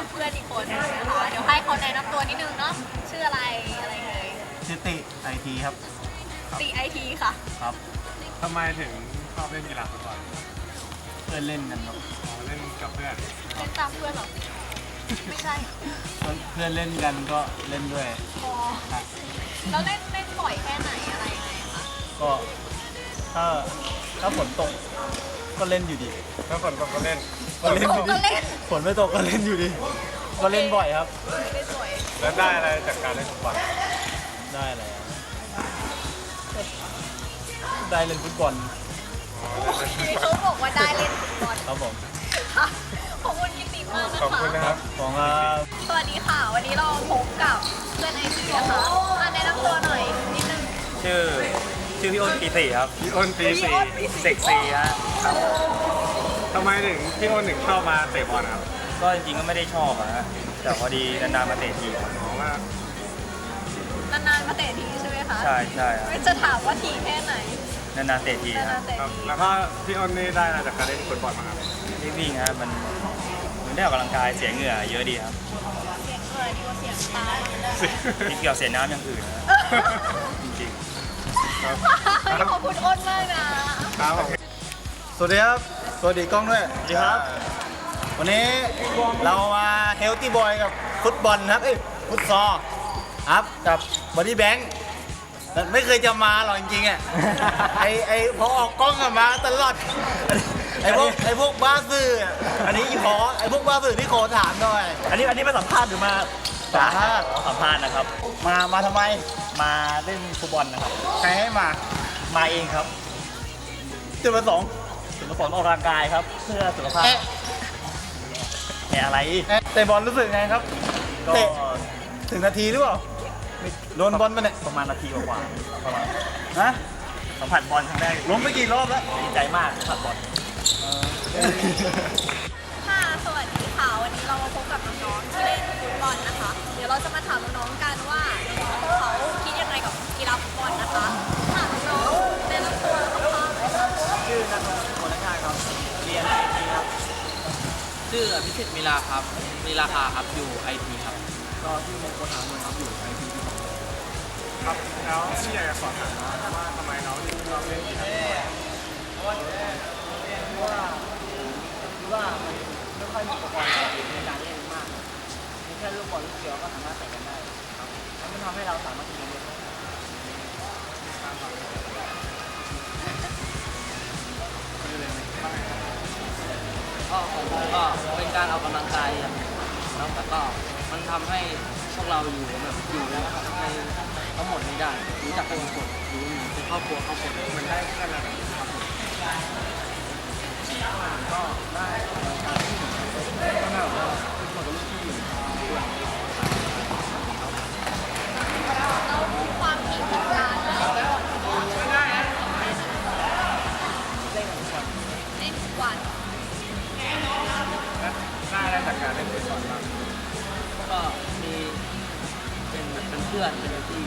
นะนำตัวนิดนึงเนาะชื่ออะไรอะไรเลยชิติไอทีครับตีไอทีค่ะครับทำไมถึงชอบเล่นกีฬาฟุตบอลเพื่อนเล่นกันครับอ๋อเล่นกับเพื่อนเล่นตามเพื่อนเหรอไม่ใช่เพื่อนเล่นกันก็เล่นด้วยพอครับแล้วเล่นเล่นบ่อยแค่ไหนอะไรยังไงคะก็ถ้าถ้าฝนตกก็เล่นอยู่ดี ถ้าฝนตกก็เล่น ก็เล่นอยู่ดีก็เล่นฝนไม่ตกก็เล่นอยู่ดีก็เล่นบ่อยครับเล่นบ่อยแล้วได้อะไรจากการเล่นฟุตบอลได้อะไรอะได้เล่นฟุตบอลเขาบอกว่าได้เล่นฟุตบอลครับผมค่ะขอบคุณกิติมากนะคะขอบคุณนะครับ ของครับสวัสดีค่ะ วันนี้เราพบกับเพื่อนไอทีนะคะอะแนะนำตัวหน่อยนิดนึงชื่อ ชื่อพี่อ้นปีสี่ครับ พี่อ้นปีพี่สี่อ้นปีสี่เด็กสี่ฮะครับ ทำไมถึงพี่อ้นถึงชอบมาเตะบอลครับก็จริงๆก็ไม่ได้ชอบอะฮะแต่พอดีนานๆมาเตะทีครับเพราะว่านานๆมาเตะทีใช่ไหมคะใช่ใช่ครับจะถามว่าทีแค่ไหนนานๆเตะทีนาฮะนๆเตะครับ ทีแล้วก็พี่อ้นนี่ได้อะไรจากการเล่นฟุตบอลมาครับที่วิ่งฮะมันมันได้ออกกำลังกายเสียเหงื่อเยอะดีครับเสียงเอ่ยดีกว่าเสียงตายที่เกี่ยวเสียน้ำอย่างอื่นนะจริงครับขอบคุณอ้นมากนะ ครับผม สวัสดีครับ สวัสดีกล้องด้วยสวัสดีครับ วันนี้เรามาเฮลตี้บอยกับฟุตบอลครับเอ้ยฟุตซอลครับกับบอดี้แบงค์ไม่เคยจะมาหรอกจริงๆอะ ไอไอพอออกกล้องอะมาตลอด ไอพวกไอพวกบ้าสื่ออะอันนี้ขอไอพวกบ้าสื่อที่ขอถามหน่อย อันนี้อันนี้มาสัมภาษณ์หรือมาสัมภาษณ์ สัมภาษณ์นะครับ มามาทำไม มาเล่นฟุตบอลนะครับ ใครให้มา มาเองครับจุดประสงค์ สุขภาพออกกำลังกายครับ เพื่อสุขภาพเอ๊ะแหมอะไรเอ๊ะเตะบอลรู้สึกไงครับก็เตะถึงนาทีหรือเปล่าโดนบอลมาเนี่ยประมาณนาทีกว่าๆประมาณฮะสัมผัสบอลครั้งแรกล้มไปกี่รอบแล้วดีใจมากสัมผัสบอลค่ะสวัสดีค่ะวันนี้เรามาพบกับน้องๆที่เล่นฟุตบอลนะคะ ชื่ออภิสิทธิ์มีลาครับมีราคาครับอยู่ไอทีครับ ก็ที่มงคลหาเงินครับอยู่ไอทีครับแล้วพี่อยากจะสอบถามว่าทำไมน้องถึงชอบเล่นกีฬา ก็เป็นการออกกำลังกายครับแล้วก็มันทำให้พวกเราอยู่แบบอยู่ในทั้งหมดนี้ได้รู้จักกันทุกคนอยู่เหมือนเป็นครอบครัวครอบครัวมันได้เพื่อนอะไรครับผมก็ พื่อนเป็นที่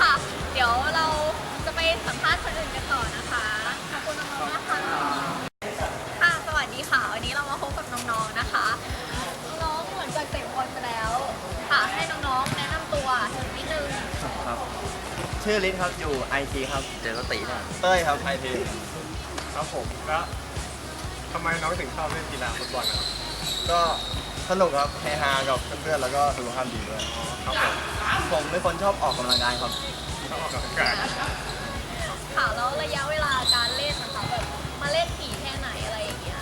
ค่ะ เดี๋ยวเราจะไปสัมภาษณ์คนอื่นกันต่อนะคะ ขอบคุณน้องๆนะคะค่ะ สวัสดีค่ะ วันนี้เรามาพบกับน้องๆนะคะ น้องๆเหมือนจากเตะบอลมาแล้ว ค่ะ ให้น้องๆแนะนำตัวนิดนึง ครับ ชื่อลิศครับ อยู่ไอทีครับ เจอสตินะเต้ยครับไอทีครับผมแล้วทำไมน้องถึงชอบเล่นกีฬาฟุตบอลนะครับก็ สนุกครับเฮฮากับเพื่อนๆแล้วก็สุขภาพดีด้วยครับผมผมเป็นคนชอบออกกำลังกายครับชอบออกกำลังกายค่ะแล้วระยะเวลาการเล่นนะคะแบบมาเล่นถี่แค่ไหนอะไรอย่างเงี้ย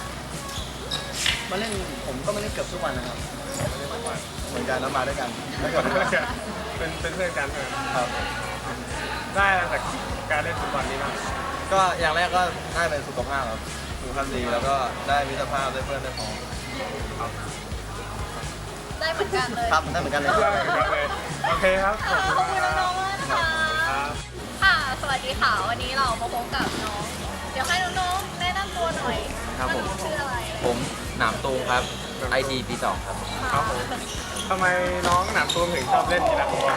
มาเล่นผมก็มาเล่นเกือบทุกวันนะครับเล่นฟุตบอลเหมือนกันแล้วมาด้วยกันแล้วก็เป็นเป็นเพื่อนกันใช่ไหมครับ ได้อะไรจากการเล่นฟุตบอลนี้บ้างก็อย่างแรกก็ได้เป็นสุขภาพครับสุขภาพดีแล้วก็ได้มิตรภาพได้เพื่อนได้พ้อง ได้เหมือนกันเลยครับได้เหมือนกันเลยเพื่อนเหมือนกันเลยโอเคครับค่ะขอบคุณน้องๆมากนะคะครับค่ะ สวัสดีค่ะวันนี้เรามาพบกับน้อง เดี๋ยวให้น้องๆแนะนำตัวหน่อยครับผมว่าน้องชื่ออะไรผมหนามตูงครับไอทีปีสองครับครับผมทำไมน้องหนามตูมถึงชอบเล่นกีฬาฟุตบอล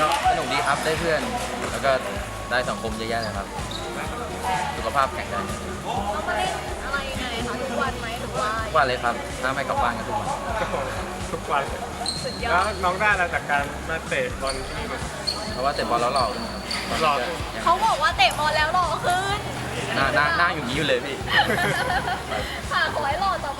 ก็สนุกดีครับได้เพื่อน แล้วก็ได้สังคมเยอะแยะเลยครับ สุขภาพแข็งแรงเขามาเล่นอะไรยังไงคะทุกวันไหมหรือว่ากวันเลยครับถ้าไม่กลับบ้านกันทุกวัน ทุกวันเลยสุดยอแล้วดน้องได้อะไรจากการมาเตะบอลที่นี่ไหมเพราะว่าเตะบอลแล้วหล่อขึ้นครับหล่อเขาบอกว่าเตะบอลแล้วหล่อขึ้นหน้าหน้าหน้าอยู่นี้อยู่เลยพี่ ค่ะขอให้หล่อต่อไป